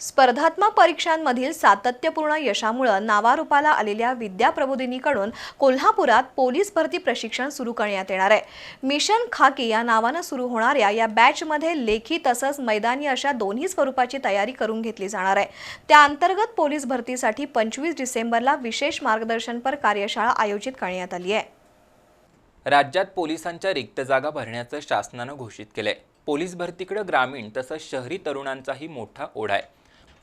स्पर्धात्मक परीक्षांमधील सातत्यपूर्ण यशामुळे नावारूपाला आलेल्या विद्या प्रबोधिनीकडून कोल्हापुरात पोलीस भरती प्रशिक्षण सुरू करण्यात येणार आहे. मिशन खाकी या नावानं सुरू होणाऱ्या या बॅचमध्ये लेखी तसंच मैदानी अशा दोन्ही स्वरूपाची तयारी करून घेतली जाणार आहे. त्या अंतर्गत पोलीस भरतीसाठी पंचवीस डिसेंबरला विशेष मार्गदर्शनपर कार्यशाळा आयोजित करण्यात आली आहे. राज्यात पोलिसांच्या रिक्त जागा भरण्याचं शासनानं घोषित केलंय. पोलीस भरतीकडे ग्रामीण तसंच शहरी तरुणांचाही मोठा ओढा आहे.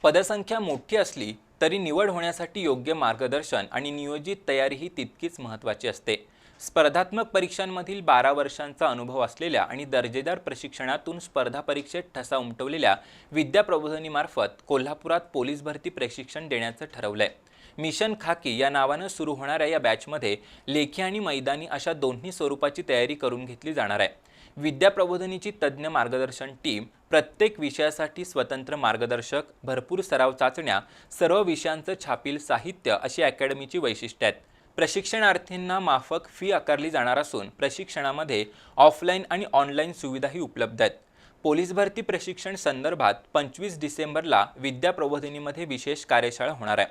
पदसंख्या मोठी असली तरी निवड होण्यासाठी योग्य मार्गदर्शन आणि नियोजित तयारी ही तितकीच महत्त्वाची असते. स्पर्धात्मक परीक्षांमधील बारा वर्षांचा अनुभव असलेल्या आणि दर्जेदार प्रशिक्षणातून स्पर्धा परीक्षेत ठसा उमटवलेल्या विद्याप्रबोधनीमार्फत कोल्हापुरात पोलीस भरती प्रशिक्षण देण्याचं ठरवलंय. मिशन खाकी या नावानं सुरू होणाऱ्या या बॅचमध्ये लेखी आणि मैदानी अशा दोन्ही स्वरूपाची तयारी करून घेतली जाणार आहे. विद्या प्रबोधिनीची तज्ज्ञ मार्गदर्शन टीम प्रत्येक विषयासाठी स्वतंत्र मार्गदर्शक भरपूर सराव चाचण्या सर्व विषयांचं छापील साहित्य अशी अकॅडमीची वैशिष्ट्य आहेत. प्रशिक्षणार्थींना माफक फी आकारली जाणार असून प्रशिक्षणामध्ये ऑफलाईन आणि ऑनलाईन सुविधाही उपलब्ध आहेत. पोलीस भरती प्रशिक्षण संदर्भात पंचवीस डिसेंबरला विद्या प्रबोधिनीमध्ये विशेष कार्यशाळा होणार आहे.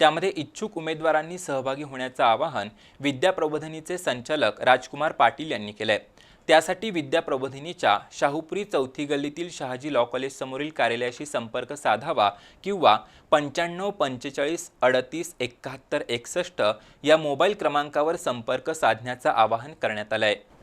त्यामध्ये इच्छुक उमेदवारांनी सहभागी होण्याचं आवाहन विद्या प्रबोधनीचे संचालक राजकुमार पाटील यांनी केलं आहे त्यासाठी विद्या प्रबोधिनीच्या शाहूपुरी चौथी गल्लीतील शहाजी लॉ कॉलेज समोरील कार्यालयाशी संपर्क साधावा किंवा पंच्याण्णव पंचेचाळीस अडतीस एकाहत्तर एकसष्ट या मोबाईल क्रमांकावर संपर्क साधण्याचं आवाहन करण्यात आलं आहे